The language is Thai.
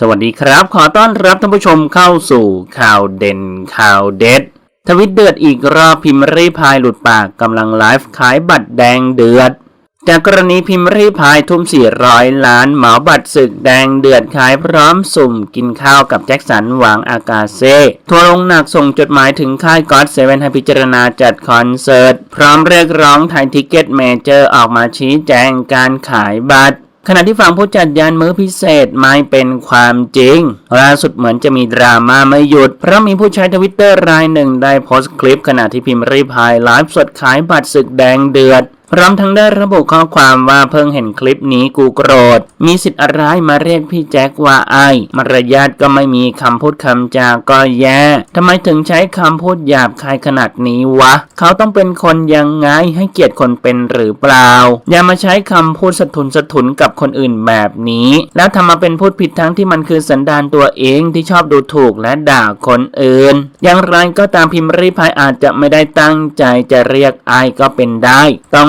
สวัสดีครับ ขอต้อนรับท่านผู้ชมเข้าสู่ข่าวเด่นข่าวเด็ด ทวิตเดือดอีกรอบพิมพ์รีพายหลุดปากกำลังไลฟ์ขายบัตรแดงเดือด จากกรณีพิมพ์รีพายทุ่ม 400 ล้านเหมาบัตรศึกแดงเดือดขายพร้อมสุ่มกินข้าวกับแจ็คสันหวังอากาเซ่ทัวร์ลงหนักส่งจดหมายถึงค่ายก็อดเซเว่นให้พิจารณาจัดคอนเสิร์ต พร้อมเรียกร้องไทยทิกเก็ตเมเจอร์ออกมาชี้แจงการขายบัตร ขณะที่ฝั่งผู้จัดยานมื้อพิเศษไม่เป็นความจริงล่าสุดเหมือนจะมีดราม่าไม่หยุด เพราะมีผู้ใช้ทวิตเตอร์รายหนึ่งได้โพสต์คลิปขณะที่พิมพ์รีพายไลฟ์สดขายบัตรศึกแดงเดือด ร้อมทั้งได้ระบุข้อความว่าเพิ่งเห็นคลิปนี้กูโกรธ มีสิทธิ์อะไรมาเรียกพี่แจ็คว่าไอ้มารยาทก็ไม่มีคำพูดคำจาก็แย่ทำไมถึงใช้คำพูดหยาบคายขนาดนี้วะ เขาต้องเป็นคนยังไงให้เกียรติคนเป็นหรือเปล่า อย่ามาใช้คำพูดสะทุนสะทุนกับคนอื่นแบบนี้ แล้วทำมาเป็นพูดผิดทั้งที่มันคือสันดานตัวเองที่ชอบดูถูกและด่าคนอื่น อย่างไรก็ตามพิมพ์รีพายอาจจะไม่ได้ตั้งใจจะเรียกไอายก็เป็นได้ ต้อง